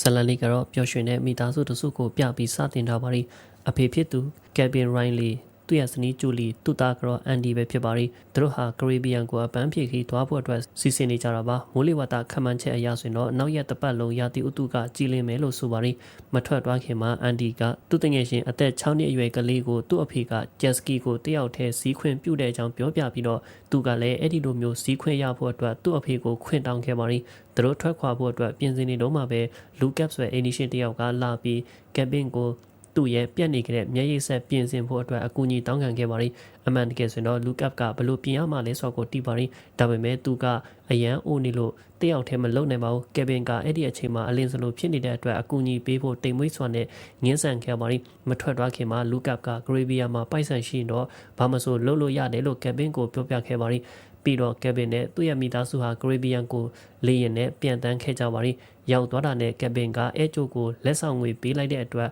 ဇလန်လေးကတော့ပျော်ရွှင်တဲ့မိသားစုတစုကိုပြပြီးစတင်ထားပါရီအဖေဖြစ်သူကယ်ဗင်ရိုင်းလီ သူ့ရဲ့ဇနီးဂျူလီသူ့သားကတော့အန်ဒီပဲဖြစ်ပါရီသူတို့ဟာကရေဘီယန်ကိုအပန်းဖြေခီးသွားဖို့အတွက်စီစဉ်နေကြတာပါမိုးလေဝသခန့်မှန်းချက်အရဆိုရင်တော့နောက်ရက်တစ်ပတ်လုံးရာသီဥတုကကြီးလင်းမယ်လို့ဆိုပါရီမထွက်သွားခင်မှာအန်ဒီကသူ့တငယ်ရှင်အသက်6နှစ်အရွယ်ကလေးကိုသူ့အဖေကဂျက်စကီကိုတယောက်တည်းစီးခွင့်ပြုတဲ့အကြောင်းပြောပြပြီးတော့သူကလည်းအဲ့ဒီလိုမျိုးစီးခွင့်ရဖို့အတွက်သူ့အဖေကိုခွင့်တောင်းခဲ့ပါရီသူတို့ထွက်ခွာဖို့အတွက်ပြင်ဆင်နေတော့မှပဲလူကပ်ဆွဲအင်ဒီရှင်တယောက်ကလာပြီးကက်ဘင်ကို သူ့ရဲ့ပြက်နေကြတဲ့မျက်ရည်ဆက်ပြင်ဆင်ဖို့အတွက်အကူအညီတောင်းခံခဲ့ပါရီအမှန်တကယ်ဆိုရင်တော့လူကပ်ကဘလို့ပြင်ရမှလဲဆိုတော့ကိုတီးပါရီဒါပေမဲ့သူကအရန်အိုနေလို့တယောက်တည်းမလုံနိုင်ပါဘူးကယ်ဗင်ကအဲ့ဒီအချိန်မှာအလင်းစလိုဖြစ်နေတဲ့အတွက်အကူအညီပေးဖို့တိမ်မွေးစွာနဲ့ငင်းဆန်ခဲ့ပါရီမထွက်သွားခင်မှာလူကပ်ကဂရေဗီယာမှာပိုက်ဆန်ရှိတော့ဘာမဆိုလှုပ်လို့ရတယ်လို့ကယ်ဗင်ကိုပြောပြခဲ့ပါရီပြီးတော့ကက်ဗင်နဲ့သူ့ရဲ့မိသားစုဟာကရေဘီယန်ကိုလေရင်နဲ့ပြန်တန်းခဲ့ကြပါရီရောက်သွားတာနဲ့ကက်ဗင်ကအဲကျိုကိုလက်ဆောင်ငွေပေးလိုက်တဲ့အတွက်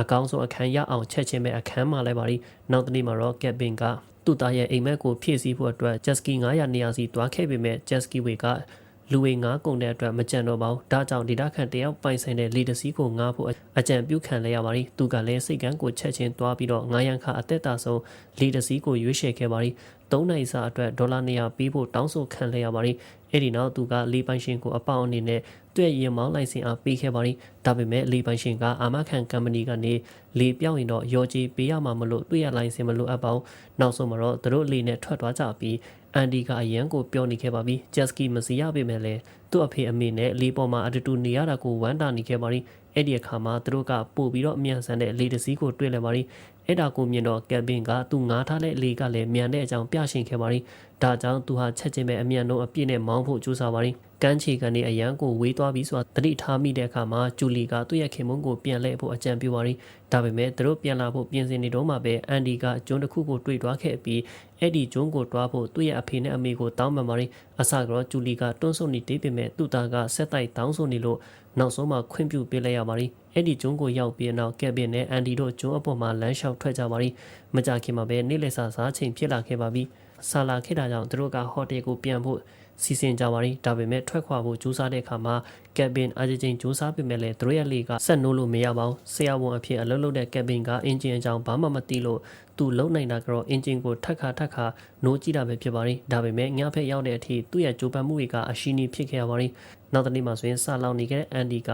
အကောင်းဆုံးအခန်းရအောင်ချက်ချင်းပဲအခန်းမှာလိုက်ပါရီနောက်တနေ့မှာတော့ကက်ဗင်ကသူ့သားရဲ့အိမ်မက်ကိုဖြည့်ဆည်းဖို့အတွက်ဂျက်စကီ900နေရာစီတွားခဲ့ပေမဲ့ဂျက်စကီဝေက လူဝေငါးကုန်တဲ့အတွက်မကြံတော့ပါဘူးဒါကြောင့်ဒေတာခန်တယောက်ပိုင်ဆိုင်တဲ့လီဒစီကိုငားဖို့အကြံပြုခံလဲရပါရီသူကလည်းစိတ်ကန်းကိုချက်ချင်းတွားပြီးတော့ငားရန်ခအသက်တာဆုံးလီဒစီကိုရွေးချယ်ခဲ့ပါရီ၃နိုင်စာအတွက်ဒေါ်လာ200ပေးဖို့တောင်းဆိုခံလဲရပါရီအဲ့ဒီနောက်သူကလီပိုင်ရှင်ကိုအပေါင်းအနေနဲ့သူ့ရဲ့ရင်မောင်းလိုင်စင်အားပေးခဲ့ပါရီဒါပေမဲ့လီပိုင်ရှင်ကအာမခံကုမ္ပဏီကနေလေပြောင်းရင်တော့ရော်ကြီးပေးရမှာမလို့သူ့ရဲ့လိုင်စင်မလို့အပ်ပါဘူးနောက်ဆုံးမှာတော့သူတို့လေနဲ့ထွက်သွားကြပြီး အန်ဒီကအရန်ကိုပြောနေခဲ့ပါပြီဂျက်စကီမစီရပေမဲ့လည်းသူ့အဖေအမေနဲ့လေပေါ်မှာအတူတူနေရတာကိုဝမ်းတာနေခဲ့ပါရီအဲ့ဒီအခါမှာသူတို့ကပို့ပြီးတော့အမြန်ဆန်တဲ့လေတစည်းကိုတွေ့လဲပါရီအဲ့ဒါကိုမြင်တော့ကက်ဗင်ကသူငားထားတဲ့လေကလည်းမြန်တဲ့အကြောင်းပြရှင်ခဲ့ပါရီဒါကြောင့်သူဟာချက်ချင်းပဲအမြန်ဆုံးအပြည့်နဲ့မောင်းဖို့ကြိုးစားပါရီကန်းချီကနေအရန်ကိုဝေးသွားပြီးဆိုတာတတိထားမိတဲ့အခါမှာဂျူလီကသူ့ရဲ့ခင်မုန်းကိုပြန်လဲဖို့အကြံပြုပါရီဒါပေမဲ့သူတို့ပြန်လာဖို့ပြင်ဆင်နေတော့မှပဲအန်ဒီကကျွန်းတစ်ခုကိုတွေ့သွားခဲ့ပြီးအဲ့ဒီကျွန်းကိုတွားဖို့သူ့ရဲ့အဖေနဲ့အမေကိုတောင်းပန်ပါရီအစကတော့ဂျူလီကတွန်းဆုပ်နေတေးပေမဲ့သူ့သားကဆက်တိုက်တောင်းဆိုနေလို့နောက်ဆုံးမှခွင့်ပြုပေးလိုက်ရပါရီအဲ့ဒီကျွန်းကိုရောက်ပြီးနောက်ကက်ဘင်နဲ့အန်ဒီတို့ကျွန်းအပေါ်မှာလမ်းလျှောက်ထွက်ကြပါရီမကြခင်မှာပဲနေ့လည်စာစားချိန်ဖြစ်လာခဲ့ပါပြီ ဆာလာခဲ့တာကြောင့်သူတို့ကဟိုတယ်ကိုပြန်ဖို့စီစဉ်ကြပါရီဒါပေမဲ့ထွက်ခွာဖို့ကြိုးစားတဲ့အခါမှာကက်ဘင်အာဂျင်ဂျင်ကြိုးစားပေမဲ့လည်းသူတို့ရဲ့လေကဆက်နိုးလို့မရပါဘူးဆရာဝန်အဖြစ်အလုပ်လုပ်တဲ့ကက်ဘင်ကအင်ဂျင်အကြောင်းဘာမှမသိလို့သူလုံနိုင်တာကတော့အင်ဂျင်ကိုထက်ခါထက်ခါနိုးကြည့်တာပဲဖြစ်ပါရီဒါပေမဲ့ညဖက်ရောက်တဲ့အထိသူ့ရဲ့ကြိုးပမ်းမှုတွေကအရှိနီဖြစ်ခဲ့ရပါရီနောက်တနေ့မှဆိုရင်ဆာလောင်နေခဲ့တဲ့အန်ဒီက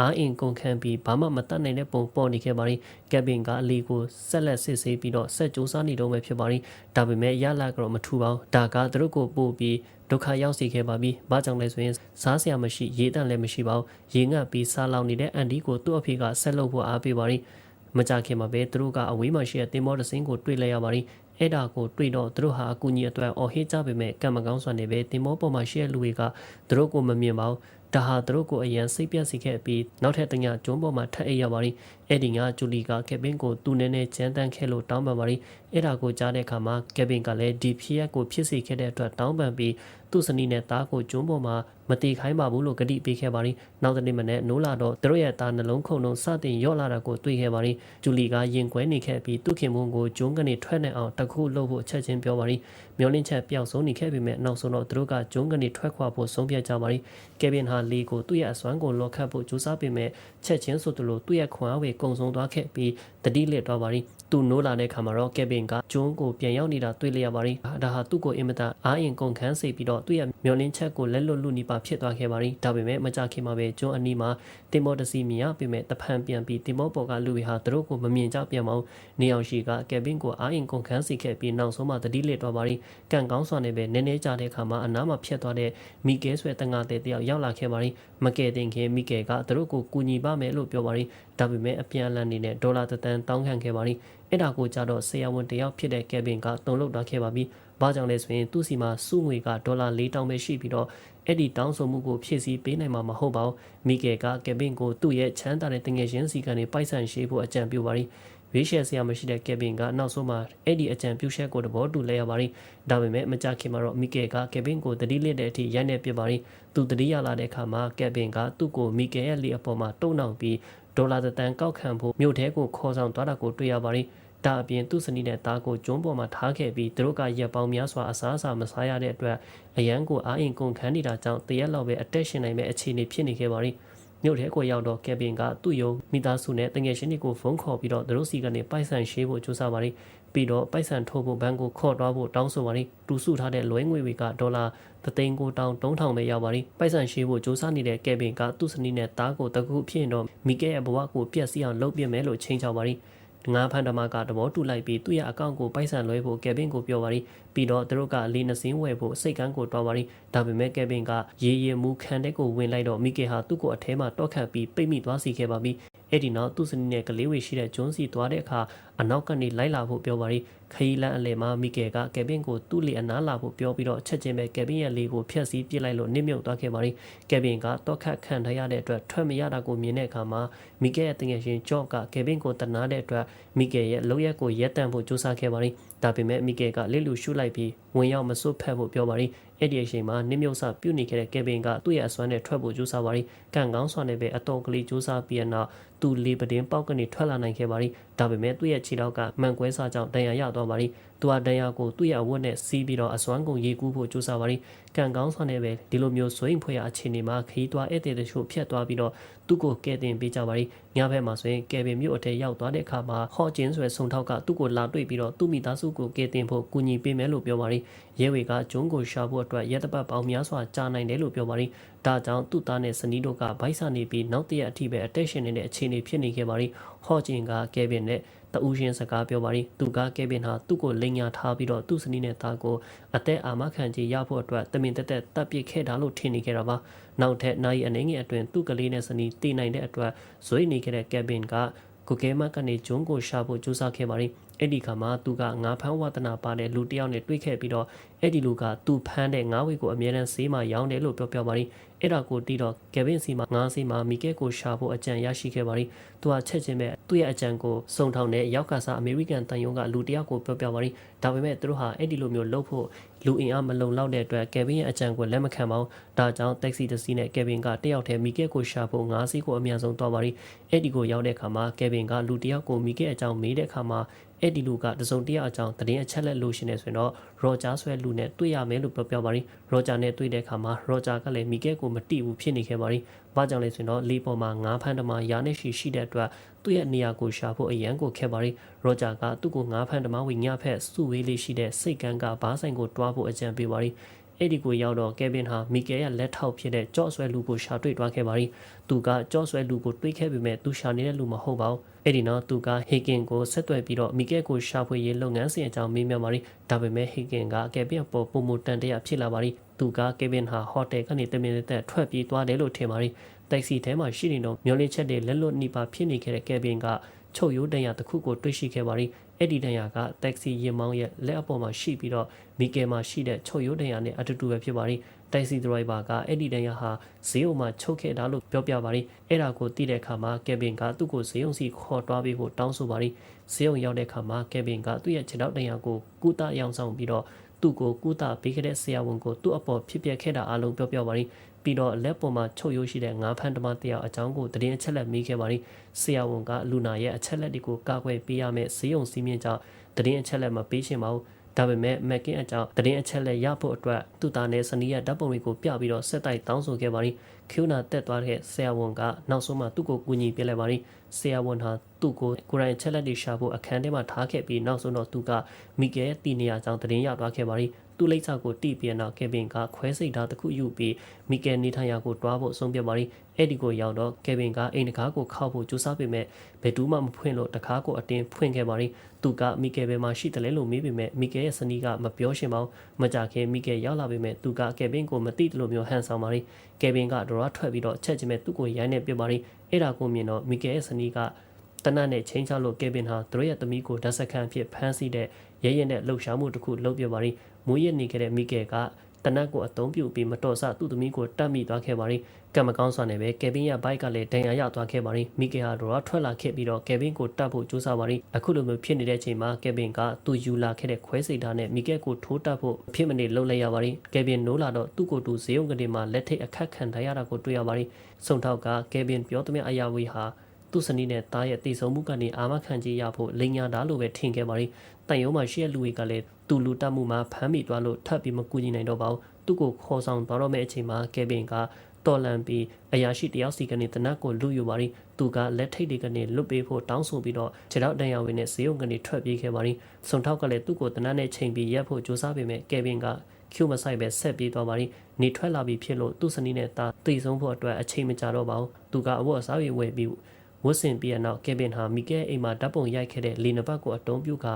အားအင်ကုန်ခံပြီးဘာမှမတတ်နိုင်တဲ့ပုံပေါ်နေခဲ့ပါရီကက်ဘင်ကအလီကိုဆက်လက်စစ်ဆေးပြီးတော့ဆက်ကြိုးစားနေတော့မှဖြစ်ပါရီဒါပေမဲ့ရလာကတော့မထူပါဘူးဒါကသူတို့ကိုပို့ပြီးဒုက္ခရောက်စေခဲ့ပါပြီ။ဘာကြောင့်လဲဆိုရင်စားစရာမရှိရေတန့်လည်းမရှိပါဘူး။ရေငတ်ပြီးစားလောင်နေတဲ့အန်ဒီကိုသူ့အဖေကဆက်လုပ်ဖို့အားပေးပါရီ။မကြခင်မှာပဲသူတို့ကအဝေးမှာရှိတဲ့တင်မောတစင်းကိုတွေ့လိုက်ရပါရီ။အဲ့ဒါကိုတွေ့တော့သူတို့ဟာအကူကြီးအတွက်အော်ဟစ်ကြပေမဲ့ကံမကောင်းစွာနေပဲတင်မောပေါ်မှာရှိတဲ့လူတွေကသူတို့ကိုမမြင်ပါဘူး။ ဒါဟာသူတို့ကိုအရန်စိတ်ပြတ်စေခဲ့ပြီးနောက်ထပ်တညကျွန်းပေါ်မှာထပ်အိပ်ရပါရီအဲ့ဒီကဂျူလီကကက်ဘင်ကိုသူ့နဲ့နဲ့ချမ်းတန်းခဲ့လို့တောင်းပန်ပါရီအဲ့ဒါကိုကြားတဲ့အခါမှာကက်ဘင်ကလည်းဒီဖြစ်ရက်ကိုဖြစ်စေခဲ့တဲ့အတွက်တောင်းပန်ပြီးသူ့စနီးနဲ့သားကိုကျွန်းပေါ်မှာမတီခိုင်းပါဘူးလို့ကတိပေးခဲ့ပါရီနောက်တနေ့မနေ့နိုးလာတော့သူတို့ရဲ့သားနှလုံးခုန်လုံးစတင်ရော့လာတာကိုတွေ့ခဲ့ပါရီဂျူလီကရင်ကွဲနေခဲ့ပြီးသူ့ခင်မုန်းကိုကျွန်းကနေထွက်နေအောင်တခုလှုပ်ဖို့ချက်ချင်းပြောပါရီမျောလင်းချက်ပျောက်ဆုံးနေခဲ့ပေမဲ့နောက်ဆုံးတော့သူတို့ကကျွန်းကနေထွက်ခွာဖို့ဆုံးဖြတ်ကြပါရီကယ်ဗင်ဟာလီကိုသူ့ရဲ့အစွမ်းကိုလော်ခတ်ဖို့ကြိုးစားပေမဲ့ချက်ချင်းဆိုသလိုသူ့ရဲ့ခွန်အားဝေကုံဆုံးသွားခဲ့ပြီးတတိလက်သွားပါရီ သူနိုးလာတဲ့ခါမှာတော့ကယ်ဗင်ကကျွန်းကိုပြန်ရောက်နေတာတွေ့လျက်ပါရီဒါဟာသူ့ကိုအင်မတန်အားအင်ကုန်ခန်းစေပြီးတော့သူ့ရဲ့မျောလင်းချက်ကိုလက်လွတ်လူနီပါဖြစ်သွားခဲ့ပါရီဒါပေမဲ့မကြခင်မှာပဲကျွန်းအနီးမှာတင်မောတစီမြင်ရပေမဲ့တဖန်ပြန်ပြီးတင်မောပေါ်ကလူတွေဟာသူတို့ကိုမမြင်ကြပြန်ပါဘူးနေအောင်ရှိကကယ်ဗင်ကိုအားအင်ကုန်ခန်းစေခဲ့ပြီးနောက်ဆုံးမှတတိလက်သွားပါရီကန့်ကောင်းစွာနဲ့ပဲနည်းနည်းကြတဲ့ခါမှာအနားမှာဖြတ်သွားတဲ့မီကဲဆွဲတငါတဲ့တယောက်ရောက်လာခဲ့ပါရီမကယ်တင်ခင်မီကယ်ကသူတို့ကိုကူညီပါမယ်လို့ပြောပါရီဒါပေမဲ့အပြန်အလှန်နေနဲ့ဒေါ်လာတသန်းတောင်းခံခဲ့ပါရီအဲ့ဒါကိုကြတော့ဆရာဝန်တယောက်ဖြစ်တဲ့ကယ်ဗင်ကတုံ့လောက်ထားခဲ့ပါပြီ။ဘာကြောင့်လဲဆိုရင်သူ့စီမှာစုငွေကဒေါ်လာ၄တောင်းပဲရှိပြီးတော့အဲ့ဒီတောင်းဆိုမှုကိုဖြည့်ဆည်းပေးနိုင်မှာမဟုတ်ပါဘူး။မီကယ်ကကယ်ဗင်ကိုသူ့ရဲ့ချမ်းသာတဲ့တငယ်ချင်းစီကနေပိုက်ဆံရှိဖို့အကြံပြုပါရီရွေးချယ်စရာမရှိတဲ့ကယ်ဗင်ကနောက်ဆုံးမှာအဲ့ဒီအကြံပြုချက်ကိုသဘောတူလဲရပါရီဒါပေမဲ့မကြခင်မှာတော့မီကယ်ကကယ်ဗင်ကိုတတိလစ်တဲ့အထိရိုက်နေပြပါရီသူတတိရလာတဲ့အခါမှာကယ်ဗင်ကသူ့ကိုမီကယ်ရဲ့လေအပေါ်မှာတုံ့နှောင်ပြီး ဒေါ်လာတန်ကောက်ခံဖို့မြို့ထဲကိုခေါ်ဆောင်သွားတာကိုတွေ့ရပါရီဒါအပြင်သူ့စနီးနဲ့သားကိုကျွန်းပေါ်မှာထားခဲ့ပြီးသူတို့ကရက်ပေါင်းများစွာအစားအစာမစားရတဲ့အတွက်အရန်ကိုအားအင်ကုန်ခန်းနေတာကြောင့်တရက်လောက်ပဲအသက်ရှင်နိုင်မဲ့အခြေအနေဖြစ်နေခဲ့ပါရီမြို့ထဲကိုရောက်တော့ကယ်ဗင်ကသူ့ယုံမိသားစုနဲ့တငယ်ချင်းတွေကိုဖုန်းခေါ်ပြီးတော့သူတို့စီကနေပိုက်ဆံရှင်းဖို့ကြိုးစားပါတယ် ပြီးတော့ပိုက်ဆံထိုးဖို့ဘဏ်ကိုခေါ်သွားဖို့တောင်းဆိုပါတယ်တူစုထားတဲ့လွဲငွေတွေကဒေါ်လာသသိန်းကိုတောင်း3000ပဲရောက်ပါတယ်ပိုက်ဆံရှင်းဖို့စူးစမ်းနေတဲ့ကယ်ဗင်ကသူ့စနီးနဲ့တားကိုတကူဖြစ်ရင်တော့မီကဲရဲ့ဘဝကိုပြက်စီးအောင်လုပ်ပြမယ်လို့ချိန်ချောက်ပါတယ်ငါးဖန်တမကတဘောတူလိုက်ပြီးသူ့ရဲ့အကောင့်ကိုပိုက်ဆံလွှဲဖို့ကယ်ဗင်ကိုပြောပါရီပြီးတော့သူတို့ကလေနှစင်းဝယ်ဖို့စိတ်ကန်းကိုတွားပါရီဒါပေမဲ့ကယ်ဗင်ကရေရေမူခံတဲ့ကိုဝင်လိုက်တော့မိကေဟာသူ့ကိုအထဲမှာတော့ခတ်ပြီးပိတ်မိသွားစီခဲ့ပါပြီ အဲ့ဒီနောက်သူ့စနီးနဲ့ကလေးဝေရှိတဲ့ဂျွန်းစီသွားတဲ့အခါအနောက်ကနေလိုက်လာဖို့ပြောပါရီခရီးလန်းအလယ်မှာမိကေကကယ်ဗင်ကိုသူ့လေအနားလာဖို့ပြောပြီးတော့ချက်ချင်းပဲကယ်ဗင်ရဲ့လေကိုဖျက်ဆီးပစ်လိုက်လို့နစ်မြုပ်သွားခဲ့ပါရီကယ်ဗင်ကတော့ခတ်ခံထားရတဲ့အတွက်ထွက်မရတာကိုမြင်တဲ့အခါမှာမိကေရဲ့တငယ်ချင်းဂျော့ကကယ်ဗင်ကိုတနာတဲ့အတွက်မိကေရဲ့လောက်ရက်ကိုရက်တန့်ဖို့ကြိုးစားခဲ့ပါရီ ဒါပေမဲ့မိကေကလက်လူရှုလိုက်ပြီးဝင်ရောက်မစွတ်ဖက်ဖို့ပြောပါရီအဲ့ဒီအချိန်မှာနစ်မြုပ်စပြုတ်နေခဲ့တဲ့ကယ်ဗင်ကသူ့ရဲ့အစွမ်းနဲ့ထွက်ဖို့ကြိုးစားပါရီကန်ကောင်းစွာနဲ့ပဲအတော်ကလေးကြိုးစားပြီးတော့သူလေပတင်းပေါက်ကနေထွက်လာနိုင်ခဲ့ပါရီဒါပေမဲ့သူ့ရဲ့ခြေထောက်ကမှန်ကွဲစားကြောင့်ဒဏ်ရာရသွားပါရီ သူဟာဒဏ်ရာကိုသူ့ရဲ့အဝတ်နဲ့စီးပြီးတော့အစွမ်းကုန်ရေကူးဖို့ကြိုးစားပါရီကန်ကောင်းစွာနဲ့ပဲဒီလိုမျိုးဆွေးရင်ဖွဲ့ရအခြေအနေမှာခီးသွားဧည့်သည်တချို့ဖြတ်သွားပြီးတော့သူ့ကိုကဲတင်ပေးကြပါရီညဘက်မှာဆိုရင်ကယ်ဗင်မြို့အထက်ရောက်သွားတဲ့အခါမှာဟော့ကျင်းဆွဲဆုံထောက်ကသူ့ကိုလာတွေ့ပြီးတော့သူ့မိသားစုကိုကဲတင်ဖို့ကူညီပေးမယ်လို့ပြောပါရီရဲဝေကဂျုံးကိုရှာဖို့အတွက်ရဲတပတ်ပေါင်းများစွာကြာနိုင်တယ်လို့ပြောပါရီဒါကြောင့်သူ့သားနဲ့ဇနီးတို့ကဗိုက်ဆာနေပြီးနောက်တရက်အထိပဲအတက်ရှင်နေတဲ့အခြေအနေဖြစ်နေခဲ့ပါရီဟော့ကျင်းကကယ်ဗင်နဲ့တဦးချင်းစကားပြောပါရီသူကကယ်ဗင်ဟာသူ့ကိုလိန်ညာထားပြီးတော့သူ့စနီးနဲ့သားကိုအသက်အာမခံကြီးရဖို့အတွက်တမင်တက်တက်တပ်ပစ်ခဲ့တာလို့ထင်နေခဲ့တာပါနောက်ထပ်နိုင်အနေငယ်အတွင်းသူ့ကလေးနဲ့စနီးတည်နိုင်တဲ့အတွက်ဇွေးနေခဲ့တဲ့ကယ်ဗင်က ကိုကဲမကနေဂျွန်းကိုရှာဖို့ကြိုးစားခဲ့ပါရီအဲ့ဒီခါမှာသူကငါးဖမ်းဝဒနာပါတဲ့လူတစ်ယောက်နဲ့တွေ့ခဲ့ပြီးတော့အဲ့ဒီလူကသူဖမ်းတဲ့ငါးဝေကိုအမြဲတမ်းဆေးမှရောင်းတယ်လို့ပြောပြပါရီအဲ့ဒါကိုတီးတော့ကယ်ဗင်စီမှာငါးစီမှာမီကဲကိုရှာဖို့အကြံရရှိခဲ့ပါရီသူကချက်ချင်းပဲသူ့ရဲ့အကြံကိုစုံထောင်တဲ့ရောက်ကစားအမေရိကန်တန်ယုံကလူတစ်ယောက်ကိုပြောပြပါရီဒါပေမဲ့သူတို့ဟာအဲ့ဒီလိုမျိုးလုပ်ဖို့ လူအင်အားမလုံလောက်တဲ့အတွက်ကယ်ဗင်ရဲ့အကြံကိုလက်မခံပါဘူးဒါကြောင့်တက်ဆီတစ်စီးနဲ့ကယ်ဗင်ကတယောက်တည်းမီကဲကိုရှာဖို့ငါးစီကိုအမြန်ဆုံးသွားပါရီအဲ့ဒီကိုရောက်တဲ့အခါမှာကယ်ဗင်ကလူတစ်ယောက်ကိုမီကဲအကြောင်းမေးတဲ့အခါမှာအဲ့ဒီလူကတစုံတရာအကြောင်းတရင်အချက်လက်လို့ရှင်နေဆိုရင်တော့ရော်ဂျာဆွဲလူနဲ့တွေ့ရမယ်လို့ပြောပြပါရီရော်ဂျာနဲ့တွေ့တဲ့အခါမှာရော်ဂျာကလည်းမီကဲကိုမတိဘူးဖြစ်နေခဲ့ပါရီ ဘာကြောင့်လဲဆိုရင်တော့လေးပေါ်မှာငါးဖမ်းတမရာနဲ့ရှိရှိတဲ့အတွက်သူ့ရဲ့နေရာကိုရှာဖို့အရန်ကိုခက်ပါရီရော်ဂျာကသူ့ကိုငါးဖမ်းတမဝိညာဖက်စုဝေးလေးရှိတဲ့စိတ်ကန်းကဘားဆိုင်ကိုတွားဖို့အကြံပေးပါရီအဲ့ဒီကိုရောက်တော့ကယ်ဗင်ဟာမီကယ်ရဲ့လက်ထောက်ဖြစ်တဲ့ကြော့ဆွဲလူကိုရှာတွေ့သွားခဲ့ပါရီသူကကြော့ဆွဲလူကိုတွေးခဲ့ပေမဲ့သူရှာနေတဲ့လူမဟုတ်ပါဘူးအဲ့ဒီနောက်သူကဟေကင်ကိုဆက်သွယ်ပြီးတော့မီကဲကိုရှာဖွေရေးလုပ်ငန်းစဉ်အကြောင်းမေးမြန်းပါရီဒါပေမဲ့ဟေကင်ကကယ်ဗင်အပေါ်ပုံမတန်တရဖြစ်လာပါရီ သူကကယ်ဗင်ဟာဟိုတယ်ကနေတမင်သက်ထွက်ပြေးသွားတယ်လို့ထင်ပါရီတက်ဆီထဲမှာရှိနေတော့မျောလင်းချက်တွေလက်လွတ်နှိပါဖြစ်နေခဲ့တဲ့ကယ်ဗင်ကချုပ်ရိုးတန်ရတစ်ခုကိုတွေ့ရှိခဲ့ပါရီအဲ့ဒီတန်ရကတက်ဆီရင်မောင်းရဲ့လက်အပေါ်မှာရှိပြီးတော့မီကယ်မှာရှိတဲ့ချုပ်ရိုးတန်ရနဲ့အတူတူပဲဖြစ်ပါရီတိုက်စီဒရိုက်ဘာကအဲ့ဒီတန်ရဟာဈေးုံမှာချုပ်ခဲ့တာလို့ပြောပြပါရီအဲ့ဒါကိုသိတဲ့အခါမှာကယ်ဗင်ကသူ့ကိုဈေးုံစီခေါ်တွားပေးဖို့တောင်းဆိုပါရီဈေးုံရောက်တဲ့အခါမှာကယ်ဗင်ကသူ့ရဲ့ခြေထောက်တန်ရကိုကုသရောင်းဆောင်ပြီးတော့ သူ့ကိုကုသပေးခဲ့တဲ့ဆရာဝန်ကိုသူ့အပေါ်ဖြစ်ပျက်ခဲ့တာအလုံးပြောပြပါရီပြီးတော့လက်ပေါ်မှာချုပ်ရိုးရှိတဲ့ငါးဖန်တမတယောက်အကြောင်းကိုတရင်အချက်လက်မိခဲ့ပါရီဆရာဝန်ကလူနာရဲ့အချက်လက်တွေကိုကာကွယ်ပေးရမယ့်ဈေးုံစည်းမျဉ်းကြောင့်တရင်အချက်လက်မပေးရှင်ပါဘူး ဒါပေမဲ့မက်ကင်းအကြောင်းတရင်အချက်လက်ရဖို့အတွက်သူ့သားနဲ့စနီးရဲ့ဓာတ်ပုံတွေကိုပြပြီးတော့ဆက်တိုက်တောင်းဆိုခဲ့ပါရီခ ्यू နာတက်သွားတဲ့ဆရာဝန်ကနောက်ဆုံးမှသူ့ကိုကူညီပေးလိုက်ပါရီဆရာဝန်ဟာသူ့ကိုကိုရိုင်းချက်လက်တွေရှာဖို့အခန်းထဲမှာထားခဲ့ပြီးနောက်ဆုံးတော့သူကမီကယ်ရဲ့တီနေရကြောင်းတရင်ရသွားခဲ့ပါရီ သူ့လိပ်စာကိုတိပြီးတော့ကယ်ဗင်ကခွဲစိတ်ထားတစ်ခုယူပြီးမီကယ်နေထိုင်ရာကိုတွားဖို့ဆုံးဖြတ်ပါရီအဲ့ဒီကိုရောက်တော့ကယ်ဗင်ကအိမ်တကားကိုခောက်ဖို့ကြိုးစားပေမဲ့ဘယ်သူမှမဖွင့်လို့တကားကိုအတင်းဖွင့်ခဲ့ပါရီသူကမီကယ်ဘယ်မှာရှိတယ်လဲလို့မေးပေမဲ့မီကယ်ရဲ့စနီးကမပြောရှင်ပါဘူးမကြခင်မီကယ်ရောက်လာပေမဲ့သူကကယ်ဗင်ကိုမသိတယ်လို့မျိုးဟန်ဆောင်ပါရီကယ်ဗင်ကဒေါ်ရထွက်ပြီးတော့ချက်ချင်းပဲသူ့ကိုရိုင်းနေပြပါရီအဲ့ဒါကိုမြင်တော့မီကယ်ရဲ့စနီးကတနတ်နဲ့ချင်းချလို့ကယ်ဗင်ဟာသူတို့ရဲ့သမီးကိုဓာတ်စခန်းဖြစ်ဖမ်းဆီးတဲ့ရဲရဲနဲ့လှုပ်ရှားမှုတစ်ခုလုပ်ပြပါရီ မူရစ်နေခဲ့တဲ့မိကယ်ကတနတ်ကိုအသုံးပြုပြီးမတော်ဆသူ့သမီးကိုတတ်မိသွားခဲ့ပါရီကံမကောင်းစွာနဲ့ပဲကယ်ဗင်ရဲ့ဘိုက်ကလည်းဒဏ်ရာရသွားခဲ့ပါရီမိကယ်ဟာတော့ထွက်လာခဲ့ပြီးတော့ကယ်ဗင်ကိုတတ်ဖို့ကြိုးစားပါရီအခုလိုမျိုးဖြစ်နေတဲ့အချိန်မှာကယ်ဗင်ကသူ့ယူလာခဲ့တဲ့ခွဲစိတ်ဓာတ်နဲ့မိကယ်ကိုထိုးတတ်ဖို့ဖြစ်မနေလှုပ်လိုက်ရပါရီကယ်ဗင်နိုးလာတော့သူ့ကိုယ်သူဇေယုံကနေမှာလက်ထိတ်အခက်ခံထားရတာကိုတွေ့ရပါရီစုံထောက်ကကယ်ဗင်ပြောသမျှအရာဝေးဟာ သူ့စနီးနဲ့သားရဲ့တည်ဆုံမှုကနေအာမခံကြီးရဖို့လိန်ညာတာလို့ပဲထင်ခဲ့ပါရီတန်ရုံးမှာရှိတဲ့လူတွေကလည်းသူလူတက်မှုမှာဖမ်းမိသွားလို့ထပ်ပြီးမကူညီနိုင်တော့ပါဘူးသူ့ကိုခေါ်ဆောင်သွားတော့မယ့်အချိန်မှာကယ်ဗင်ကတော်လန်ပြီးအရာရှိတယောက်စီကနေတနတ်ကိုလူယူပါရီသူကလက်ထိတ်တွေကနေလွတ်ပေးဖို့တောင်းဆိုပြီးတော့ခြေထောက်တန်ရဝင်နဲ့ဇေယုံကနေထွက်ပြေးခဲ့ပါရီစုံထောက်ကလည်းသူ့ကိုတနတ်နဲ့ချိန်ပြီးရက်ဖို့ကြိုးစားပေမဲ့ကယ်ဗင်ကကျူမဆိုင်ပဲဆက်ပြေးသွားပါရီနေထွက်လာပြီးဖြစ်လို့သူ့စနီးနဲ့တာတိတ်ဆုံးဖို့အတွက်အချိန်မကြာတော့ပါဘူးသူကအဝတ်အစားတွေဝယ်ပြီး ဝတ်ဆင်ပြီးတဲ့နောက်ကယ်ဗင်ဟာမီကဲအိမ်မှာဓာတ်ပုံရိုက်ခဲ့တဲ့လေနဘတ်ကိုအတုံးပြုက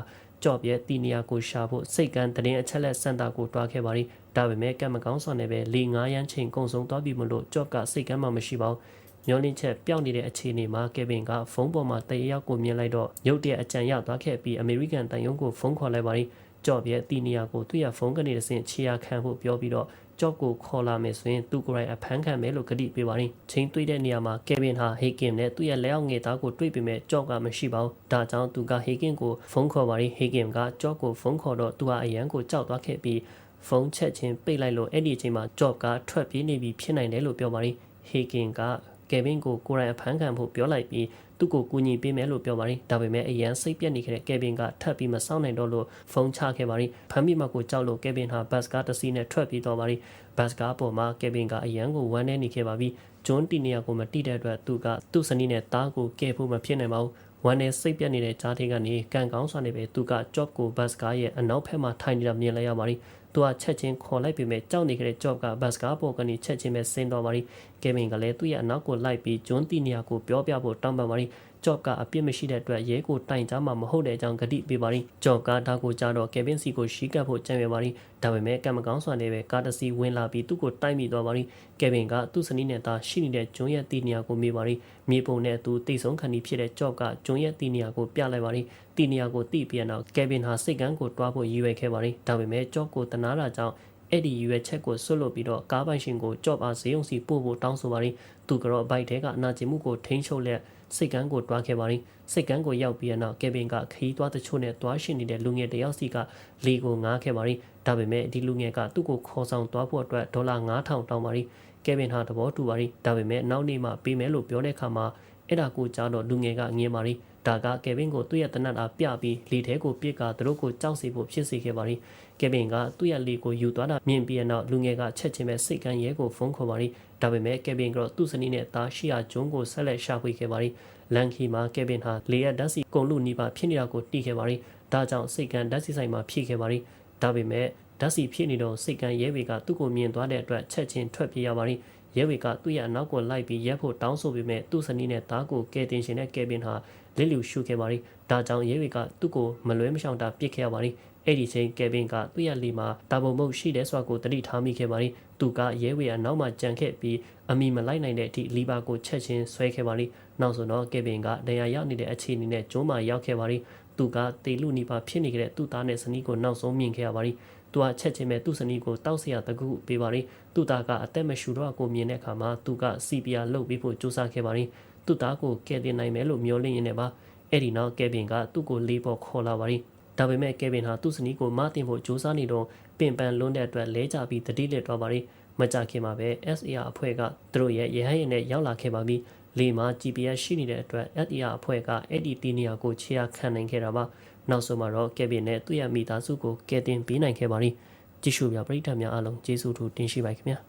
ကြော့ပြဲတီနီယာကိုရှာဖို့စိတ်ကန်းတရင်အချက်လက်စင်တာကိုတွားခဲ့ပါရီဒါပေမဲ့ကံမကောင်းစွာနဲ့ပဲလေ9ရမ်းချိန်ကုံဆုံးသွားပြီမလို့ကြော့ကစိတ်ကန်းမှမရှိပါဘူးမျောလင်းချက်ပျောက်နေတဲ့အခြေအနေမှာကယ်ဗင်ကဖုန်းပေါ်မှာတရရောက်ကိုမြင်လိုက်တော့ရုတ်တရက်အကြံရသွားခဲ့ပြီးအမေရိကန်တန်ယုံကိုဖုန်းခေါ်လိုက်ပါရီကြော့ပြဲတီနီယာကိုသူ့ရဖုန်းကနေတဆင့်ချီယာခံဖို့ပြောပြီးတော့ ကြော့ကိုခေါ်လာမယ်ဆိုရင်သူကိုယ်တိုင်အဖမ်းခံမယ်လို့ကတိပေးပါရင်ချင်းတွေးတဲ့နေရာမှာကယ်ဗင်ဟာဟေကင်နဲ့သူ့ရဲ့လက်အောက်ငယ်သားကိုတွေ့ပေမဲ့ကြော့ကမရှိပါဘူးဒါကြောင့်သူကဟေကင်ကိုဖုန်းခေါ်ပါရင်ဟေကင်ကကြော့ကိုဖုန်းခေါ်တော့သူဟာအရန်ကိုကြောက်သွားခဲ့ပြီးဖုန်းချက်ချင်းပိတ်လိုက်လို့အဲ့ဒီအချိန်မှာကြော့ကထွက်ပြေးနေပြီဖြစ်နိုင်တယ်လို့ပြောပါရင်ဟေကင်ကကယ်ဗင်ကိုကိုယ်တိုင်အဖမ်းခံဖို့ပြောလိုက်ပြီး သူ့ကိုကူညီပေးမယ်လို့ပြောပါရင်ဒါပေမဲ့အရန်စိတ်ပြက်နေခဲ့တဲ့ကယ်ဗင်ကထပ်ပြီးမဆောင်နိုင်တော့လို့ဖုန်းချခဲ့ပါရင်ဖမ်းမိမှကိုကြောက်လို့ကယ်ဗင်ဟာဘတ်ကားတစ်စီးနဲ့ထွက်ပြေးသွားပါရင်ဘတ်ကားပေါ်မှာကယ်ဗင်ကအရန်ကိုဝမ်းနေနေခဲ့ပါပြီဂျွန်တီနီယာကိုမတိတဲ့အတွက်သူကသူ့စနီးနဲ့တားကိုကယ်ဖို့မဖြစ်နိုင်ပါဘူးဝမ်းနဲ့စိတ်ပြက်နေတဲ့ကြားထဲကနေကန်ကောင်းစွာနဲ့ပဲသူကကြော့ကိုဘတ်ကားရဲ့အနောက်ဘက်မှာထိုင်နေတာမြင်လိုက်ရပါပြီ သူကချက်ချင်းခေါ်လိုက်ပေမဲ့ကြောက်နေခဲ့တဲ့ job ကဘတ်စကားပေါ်ကနေချက်ချင်းပဲဆင်းသွားပါရီကယ်ဗင်ကလည်းသူ့ရဲ့အနောက်ကိုလိုက်ပြီးဂျွန်တီနီယာကိုပြောပြဖို့တောင်းပန်ပါရီ job ကအပြစ်မရှိတဲ့အတွက်ရဲကိုတိုင်ကြမှာမဟုတ်တဲ့အကြောင်းဂတိပေးပါရီ job ကဒါကိုကြတော့ကယ်ဗင်စီကိုရှီးကပ်ဖို့ကြံရွယ်ပါရီဒါပေမဲ့ကံမကောင်းစွာနဲ့ပဲကားတစ်စီးဝင်လာပြီးသူ့ကိုတိုက်မိသွားပါရီကယ်ဗင်ကသူ့စနီးနဲ့သားရှိနေတဲ့ဂျွန်ရဲ့တီနီယာကိုမေးပါရီမြေပုံနဲ့သူတိတ်ဆုံးခံပြီးဖြစ်တဲ့ job ကဂျွန်ရဲ့တီနီယာကိုပြလိုက်ပါရီတီနီယာကိုတိပြနောက်ကယ်ဗင်ဟာစိတ်ကန်းကိုတွားဖို့ရည်ရွယ်ခဲ့ပါရီဒါပေမဲ့ job ကိုတနာတာကြောင့် အဲ့ဒီရွယ်ချက်ကိုဆွတ်လို့ပြီးတော့ကားပိုင်ရှင်ကိုကြော့အားဈေးုံစီပို့ဖို့တောင်းဆိုပါရင်သူကတော့ဘိုက်တဲကအနာကျင်မှုကိုထိန်းချုပ်လက်စိတ်ကန်းကိုတွားခဲ့ပါရင်စိတ်ကန်းကိုရောက်ပြီးတော့ကယ်ဗင်ကခရီးသွားတချို့နဲ့တွားရှင်နေတဲ့လူငယ်တယောက်စီကလေကိုငားခဲ့ပါရင်ဒါပေမဲ့ဒီလူငယ်ကသူ့ကိုခေါ်ဆောင်သွားဖို့အတွက်ဒေါ်လာ9000တောင်းပါရင်ကယ်ဗင်ဟာသဘောတူပါရင်ဒါပေမဲ့နောက်နေ့မှပေးမယ်လို့ပြောတဲ့အခါမှာအဲ့ဒါကိုကြားတော့လူငယ်ကငင်းပါရင် ဒါကကယ်ဗင်ကိုသူ့ရဲ့တနတ်အားပြပြီးလေထဲကိုပြစ်ကသူတို့ကိုကြောက်စီဖို့ဖြစ်စေခဲ့ပါရင်ကယ်ဗင်ကသူ့ရဲ့လေကိုယူသွားတာမြင်ပြီးနောက်လူငယ်ကချက်ချင်းပဲစိတ်ကန်းရဲကိုဖုန်းခေါ်ပါရင်ဒါပေမဲ့ကယ်ဗင်ကတော့သူ့စနီးနဲ့သားရှိရာဂျွန်းကိုဆက်လက်ရှာဖွေခဲ့ပါရင်လန်ခီမှာကယ်ဗင်ဟာလေယာဓာတ်စီကုံလူနီးပါဖြစ်နေတာကိုတီးခဲ့ပါရင်ဒါကြောင့်စိတ်ကန်းဓာတ်စီဆိုင်မှာဖြစ်ခဲ့ပါရင်ဒါပေမဲ့ဓာတ်စီဖြစ်နေတော့စိတ်ကန်းရဲဝေကသူ့ကိုမြင်သွားတဲ့အတွက်ချက်ချင်းထွက်ပြေးရပါရင်ရဲဝေကသူ့ရဲ့အနောက်ကိုလိုက်ပြီးရက်ဖို့တောင်းဆိုပေမဲ့သူ့စနီးနဲ့သားကိုကယ်တင်ရှင်တဲ့ကယ်ဗင်ဟာ လစ်လျူရှုခဲ့ပါတယ်။ဒါကြောင့်ရဲတွေကသူ့ကိုမလွဲမရှောင်တာပစ်ခဲ့ရပါတယ်။အဲ့ဒီချိန်ကေဗင်ကသူ့ရဲ့လေမှာတာပုံမုတ်ရှိတဲ့စွာကိုတတိထားမိခဲ့ပါတယ်။သူကရဲတွေကနောက်မှကြံခဲ့ပြီးအမိမလိုက်နိုင်တဲ့အထိလီဘာကိုချက်ချင်းဆွဲခဲ့ပါတယ်။နောက်ဆိုတော့ကေဗင်ကဒဏ်ရာရနေတဲ့အခြေအနေနဲ့ကျုံးမှရောက်ခဲ့ပါတယ်။သူကတေလူနီပါဖြစ်နေကြတဲ့သူ့သားနဲ့ဇနီးကိုနောက်ဆုံးမြင်ခဲ့ရပါတယ်။သူကချက်ချင်းပဲသူ့စနီးကိုတောက်ဆရာတကူပေးပါရင်သူ့သားကအသက်မရှူတော့ကိုမြင်တဲ့အခါမှာသူကစီပီယာလုတ်ပြီးဖို့စူးစမ်းခဲ့ပါရင် သူ့သားကိုကယ်တင်နိုင်မယ်လို့မျှော်လင့်ရင်းနဲ့ပါအဲ့ဒီနောက်ကယ်ဗင်ကသူ့ကိုလေးပေါ်ခေါ်လာပါရီဒါပေမဲ့ကယ်ဗင်ဟာသူ့ဇနီးကိုမတင်ဖို့စူးစမ်းနေတော့ပင်ပန်းလွန်းတဲ့အတွက်လဲကျပြီးတတိလက်သွားပါရီမကြခင်မှာပဲ SAR အဖွဲ့ကသူတို့ရဲ့ရဟန်းရင်နဲ့ရောက်လာခဲ့ပါပြီလေမှာ GPS ရှိနေတဲ့အတွက် SAR အဖွဲ့ကအဲ့ဒီတီနီယာကိုခြေရခံနိုင်ခဲ့တာပါနောက်ဆုံးမှာတော့ကယ်ဗင်နဲ့သူ့ရဲ့မိသားစုကိုကယ်တင်ပေးနိုင်ခဲ့ပါရီကြည့်ရှုပြပရိသတ်များအားလုံးကျေးဇူးထူးတင်ရှိပါခင်ဗျာ